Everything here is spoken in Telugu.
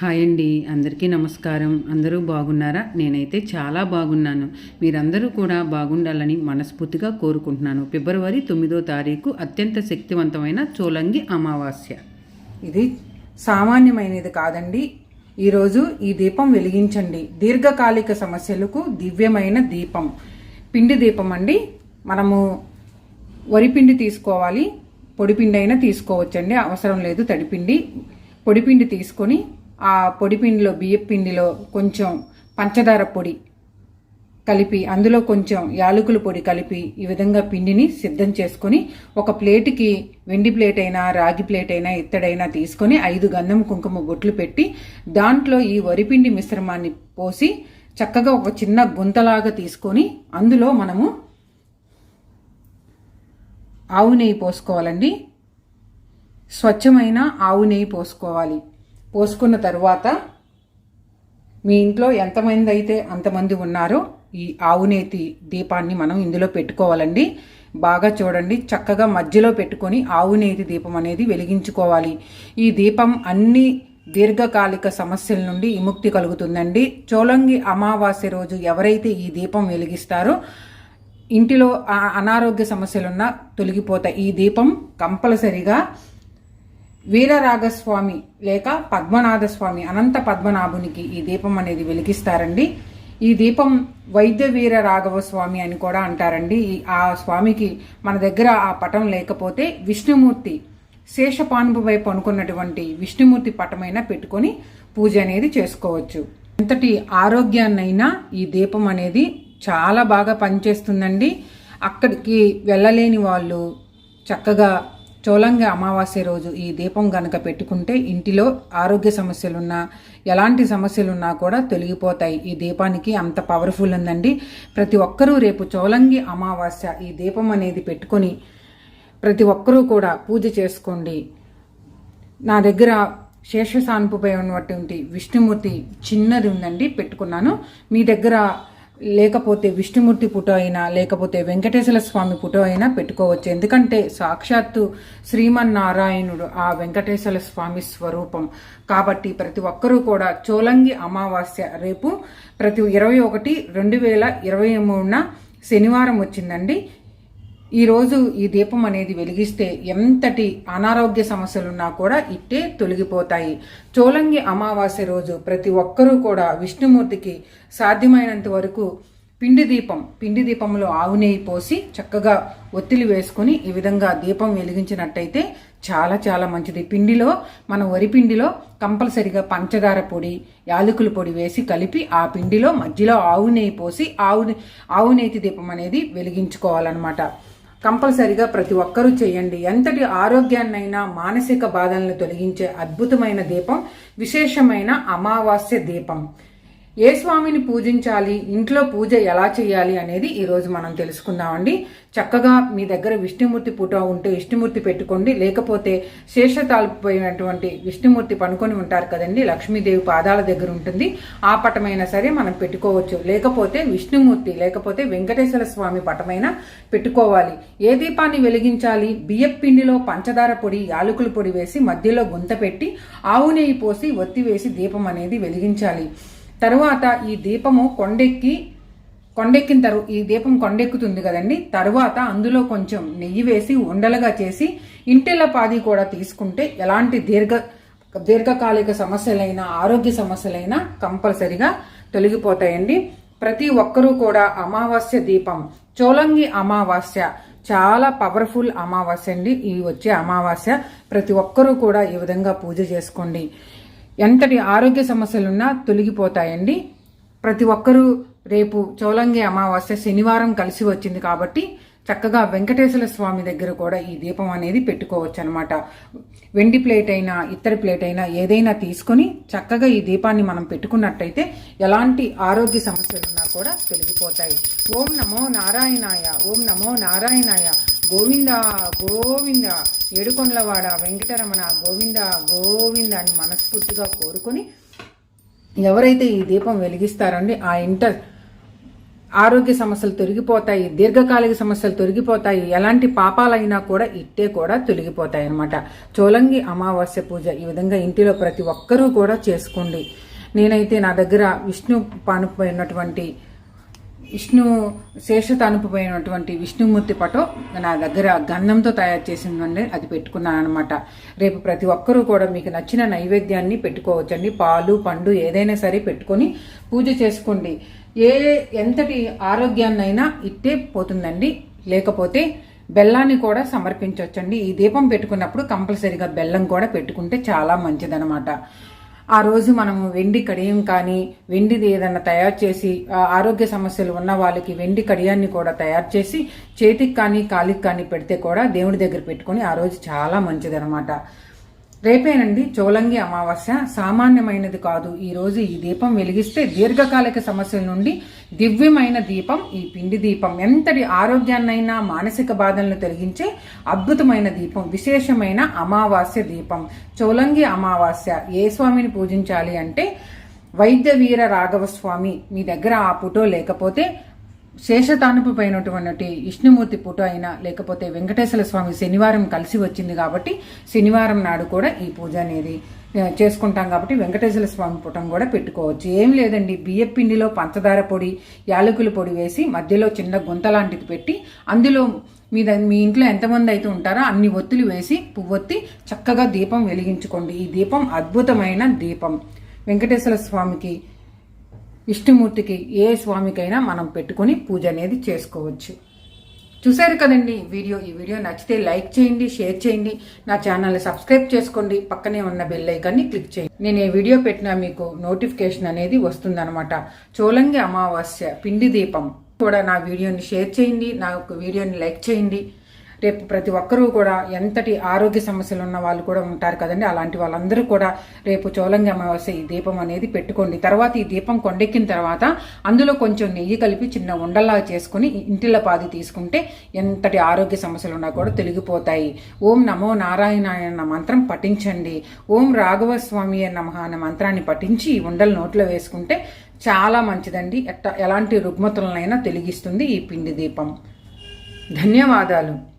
హాయ్ అండి అందరికీ నమస్కారం. అందరూ బాగున్నారా? నేనైతే చాలా బాగున్నాను. మీరందరూ కూడా బాగుండాలని మనస్ఫూర్తిగా కోరుకుంటున్నాను. ఫిబ్రవరి తొమ్మిదో తారీఖు అత్యంత శక్తివంతమైన చోలంగి అమావాస్య. ఇది సామాన్యమైనది కాదండి. ఈరోజు ఈ దీపం వెలిగించండి. దీర్ఘకాలిక సమస్యలకు దివ్యమైన దీపం. పిండి దీపం అండి. మనము వరిపిండి తీసుకోవాలి. పొడిపిండి అయినా తీసుకోవచ్చండి. అవసరం లేదు తడిపిండి పొడిపిండి తీసుకొని ఆ పొడిపిండిలో బియ్యం పిండిలో కొంచెం పంచదార పొడి కలిపి అందులో కొంచెం యాలకుల పొడి కలిపి ఈ విధంగా పిండిని సిద్ధం చేసుకొని ఒక ప్లేట్కి వెండి ప్లేట్ అయినా రాగి ప్లేట్ అయినా ఇత్తడైనా తీసుకొని ఐదు గంధం కుంకుమ బొట్లు పెట్టి దాంట్లో ఈ వరిపిండి మిశ్రమాన్ని పోసి చక్కగా ఒక చిన్న గుంతలాగా తీసుకొని అందులో మనము ఆవు నెయ్యి పోసుకోవాలండి. స్వచ్ఛమైన ఆవు నెయ్యి పోసుకోవాలి. పోసుకున్న తర్వాత మీ ఇంట్లో ఎంతమంది అయితే అంతమంది ఉన్నారో ఈ ఆవునేతి దీపాన్ని మనం ఇందులో పెట్టుకోవాలండి. బాగా చూడండి చక్కగా మధ్యలో పెట్టుకొని ఆవునేతి దీపం అనేది వెలిగించుకోవాలి. ఈ దీపం అన్ని దీర్ఘకాలిక సమస్యల నుండి విముక్తి కలుగుతుందండి. చోలంగి అమావాస్య రోజు ఎవరైతే ఈ దీపం వెలిగిస్తారో ఇంటిలో అనారోగ్య సమస్యలున్నా తొలగిపోతాయి. ఈ దీపం కంపల్సరిగా వీరరాగస్వామి లేక పద్మనాథస్వామి అనంత పద్మనాభునికి ఈ దీపం అనేది వెలిగిస్తారండి. ఈ దీపం వైద్య వీర రాఘవ స్వామి అని కూడా అంటారండి. ఆ స్వామికి మన దగ్గర ఆ పటం లేకపోతే విష్ణుమూర్తి శేషపానుపై పనుకున్నటువంటి విష్ణుమూర్తి పటమైనా పెట్టుకొని పూజ అనేది చేసుకోవచ్చు. ఎంతటి ఆరోగ్యాన్నైనా ఈ దీపం అనేది చాలా బాగా పనిచేస్తుందండి. అక్కడికి వెళ్ళలేని వాళ్ళు చక్కగా చోళంగ అమావాస్య రోజు ఈ దీపం గనక పెట్టుకుంటే ఇంటిలో ఆరోగ్య సమస్యలున్నా ఎలాంటి సమస్యలున్నా కూడా తొలగిపోతాయి. ఈ దీపానికి అంత పవర్ఫుల్ ఉందండి. ప్రతి ఒక్కరూ రేపు చోలంగి అమావాస్య ఈ దీపం అనేది పెట్టుకొని ప్రతి ఒక్కరూ కూడా పూజ చేసుకోండి. నా దగ్గర శేషసానుపుపై ఉన్నటువంటి విష్ణుమూర్తి చిన్నది ఉందండి పెట్టుకున్నాను. మీ దగ్గర లేకపోతే విష్ణుమూర్తి పుట అయినా లేకపోతే వెంకటేశ్వర స్వామి పుట అయినా పెట్టుకోవచ్చు. ఎందుకంటే సాక్షాత్తు శ్రీమన్నారాయణుడు ఆ వెంకటేశ్వర స్వామి స్వరూపం. కాబట్టి ప్రతి ఒక్కరూ కూడా చోలంగి అమావాస్య రేపు ప్రతి ఇరవై ఒకటి రెండు వేల ఇరవై మూడున శనివారం వచ్చిందండి. ఈరోజు ఈ దీపం అనేది వెలిగిస్తే ఎంతటి అనారోగ్య సమస్యలున్నా కూడా ఇట్టే తొలగిపోతాయి. చోలంగి అమావాస్య రోజు ప్రతి ఒక్కరూ కూడా విష్ణుమూర్తికి సాధ్యమైనంత వరకు పిండి దీపం పిండి దీపంలో ఆవు నెయ్యి పోసి చక్కగా ఒత్తిడి వేసుకుని ఈ విధంగా దీపం వెలిగించినట్టయితే చాలా చాలా మంచిది. పిండిలో మన వరి పిండిలో కంపల్సరిగా పంచదార పొడి యాలకుల పొడి వేసి కలిపి ఆ పిండిలో మధ్యలో ఆవు నెయ్యి పోసి ఆవు ఆవు నేతి దీపం అనేది వెలిగించుకోవాలన్నమాట. కంపల్సరిగా ప్రతి ఒక్కరూ చేయండి. ఎంతటి ఆరోగ్యాన్నైనా మానసిక బాధలను తొలగించే అద్భుతమైన దీపం విశేషమైన అమావాస్య దీపం. ఏ స్వామిని పూజించాలి? ఇంట్లో పూజ ఎలా చేయాలి అనేది ఈరోజు మనం తెలుసుకుందామండి. చక్కగా మీ దగ్గర విష్ణుమూర్తి పూట ఉంటే విష్ణుమూర్తి పెట్టుకోండి. లేకపోతే శేష తాలిపోయినటువంటి విష్ణుమూర్తి పనుకొని ఉంటారు కదండి. లక్ష్మీదేవి పాదాల దగ్గర ఉంటుంది. ఆ పటమైనా సరే మనం పెట్టుకోవచ్చు. లేకపోతే విష్ణుమూర్తి లేకపోతే వెంకటేశ్వర స్వామి పటమైనా పెట్టుకోవాలి. ఏ దీపాన్ని వెలిగించాలి? బియ్యపు పిండిలో పంచదార పొడి యాలకుల పొడి వేసి మధ్యలో గుంత పెట్టి ఆవు నెయ్యి పోసి ఒత్తి వేసి దీపం అనేది వెలిగించాలి. తరువాత ఈ దీపము కొండెక్కి కొండెక్కిన తరు ఈ దీపం కొండెక్కుతుంది కదండి. తరువాత అందులో కొంచెం నెయ్యి వేసి ఉండలుగా చేసి ఇంటిల పాది కూడా తీసుకుంటే ఎలాంటి దీర్ఘ దీర్ఘకాలిక సమస్యలైనా ఆరోగ్య సమస్యలైనా కంపల్సరిగా తొలగిపోతాయండి. ప్రతి ఒక్కరూ కూడా అమావాస్య దీపం చోలంగి అమావాస్య చాలా పవర్ఫుల్ అమావాస్య అండి. ఈ వచ్చే అమావాస్య ప్రతి ఒక్కరూ కూడా ఈ విధంగా పూజ చేసుకోండి. ఎంతటి ఆరోగ్య సమస్యలున్నా తొలగిపోతాయండి. ప్రతి ఒక్కరూ రేపు చౌలంగి అమావాస్య శనివారం కలిసి వచ్చింది కాబట్టి చక్కగా వెంకటేశ్వర స్వామి దగ్గర కూడా ఈ దీపం అనేది పెట్టుకోవచ్చు అనమాట వెండి ప్లేట్ అయినా ఇత్తడి ప్లేట్ అయినా ఏదైనా తీసుకొని చక్కగా ఈ దీపాన్ని మనం పెట్టుకున్నట్టయితే ఎలాంటి ఆరోగ్య సమస్యలున్నా కూడా తొలగిపోతాయి. ఓం నమో నారాయణాయ ఓం నమో నారాయణాయ గోవింద గోవింద. ఏడుకొండలవాడ వెంకటరమణ గోవింద గోవింద అని మనస్ఫూర్తిగా కోరుకొని ఎవరైతే ఈ దీపం వెలిగిస్తారండి ఆ ఇంటర్ ఆరోగ్య సమస్యలు తొలగిపోతాయి దీర్ఘకాలిక సమస్యలు తొలగిపోతాయి ఎలాంటి పాపాలైనా కూడా ఇట్టే కూడా తొలగిపోతాయి అన్నమాట చోలంగి అమావాస్య పూజ ఈ విధంగా ఇంటిలో ప్రతి ఒక్కరూ కూడా చేసుకోండి. నేనైతే నా దగ్గర విష్ణు పానుపోయినటువంటి విష్ణు శేషత అనుపమైనటువంటి విష్ణుమూర్తి పటం నా దగ్గర గంధంతో తయారు చేసిందండి. అది పెట్టుకున్నాను అనమాట రేపు ప్రతి ఒక్కరూ కూడా మీకు నచ్చిన నైవేద్యాన్ని పెట్టుకోవచ్చండి. పాలు పండు ఏదైనా సరే పెట్టుకొని పూజ చేసుకోండి. ఏ ఎంతటి ఆరోగ్యాన్నైనా ఇట్టే పోతుందండి. లేకపోతే బెల్లాన్ని కూడా సమర్పించవచ్చండి ఈ దీపం పెట్టుకున్నప్పుడు కంపల్సరీగా బెల్లం కూడా పెట్టుకుంటే చాలా మంచిదనమాట ఆ రోజు మనము వెండి కడియం కానీ వెండిది ఏదన్నా తయారు చేసి ఆరోగ్య సమస్యలు ఉన్న వాళ్ళకి వెండి కడియాన్ని కూడా తయారు చేసి చేతికి కానీ కాలికి కానీ పెడితే కూడా దేవుడి దగ్గర పెట్టుకొని ఆ రోజు చాలా మంచిదనమాట రేపేనండి చోలంగి అమావాస్య. సామాన్యమైనది కాదు. ఈ రోజు ఈ దీపం వెలిగిస్తే దీర్ఘకాలిక సమస్యల నుండి దివ్యమైన దీపం ఈ పిండి దీపం. ఎంతటి ఆరోగ్యాన్నైనా మానసిక బాధలను తొలగించే అద్భుతమైన దీపం విశేషమైన అమావాస్య దీపం. చోలంగి అమావాస్య. ఏ స్వామిని పూజించాలి అంటే వైద్య వీర రాఘవ స్వామి మీ దగ్గర ఆ ఫోటో లేకపోతే శేషతానుపు పైనటువంటి విష్ణుమూర్తి పుట అయినా లేకపోతే వెంకటేశ్వర స్వామి శనివారం కలిసి వచ్చింది కాబట్టి శనివారం నాడు కూడా ఈ పూజ అనేది చేసుకుంటాం కాబట్టి వెంకటేశ్వర స్వామి పుటం కూడా పెట్టుకోవచ్చు. ఏం లేదండి బియ్యం పిండిలో పంచదార పొడి యాలకుల పొడి వేసి మధ్యలో చిన్న గుంత లాంటిది పెట్టి అందులో మీ మీ ఇంట్లో ఎంతమంది అయితే ఉంటారో అన్ని ఒత్తులు వేసి పువ్వొత్తి చక్కగా దీపం వెలిగించుకోండి. ఈ దీపం అద్భుతమైన దీపం. వెంకటేశ్వర స్వామికి విష్ణుమూర్తికి ఏ స్వామికైనా మనం పెట్టుకొని పూజ అనేది చేసుకోవచ్చు. చూశారు కదండి వీడియో? ఈ వీడియో నచ్చితే లైక్ చేయండి షేర్ చేయండి. నా ఛానల్ని సబ్స్క్రైబ్ చేసుకోండి. పక్కనే ఉన్న బెల్ ఐకాన్ని క్లిక్ చేయండి. నేను ఏ వీడియో పెట్టినా మీకు నోటిఫికేషన్ అనేది వస్తుందన్నమాట. చోలంగి అమావాస్య పిండి దీపం. కూడా నా వీడియోని షేర్ చేయండి. నా వీడియోని లైక్ చేయండి. రేపు ప్రతి ఒక్కరూ కూడా ఎంతటి ఆరోగ్య సమస్యలు ఉన్న వాళ్ళు కూడా ఉంటారు కదండి అలాంటి వాళ్ళందరూ కూడా రేపు చోలంగి అమావాస్య ఈ దీపం అనేది పెట్టుకోండి. తర్వాత ఈ దీపం కొండెక్కిన తర్వాత అందులో కొంచెం నెయ్యి కలిపి చిన్న ఉండల్లా చేసుకుని ఇంటిలో పాది తీసుకుంటే ఎంతటి ఆరోగ్య సమస్యలు ఉన్నా కూడా తొలగిపోతాయి. ఓం నమో నారాయణ అన్న మంత్రం పఠించండి. ఓం రాఘవ స్వామి నమ అన్న మంత్రాన్ని పఠించి ఈ ఉండలు నోట్లో వేసుకుంటే చాలా మంచిదండి. ఎట్ట ఎలాంటి రుగ్మతులనైనా తొలగిస్తుంది ఈ పిండి దీపం. ధన్యవాదాలు.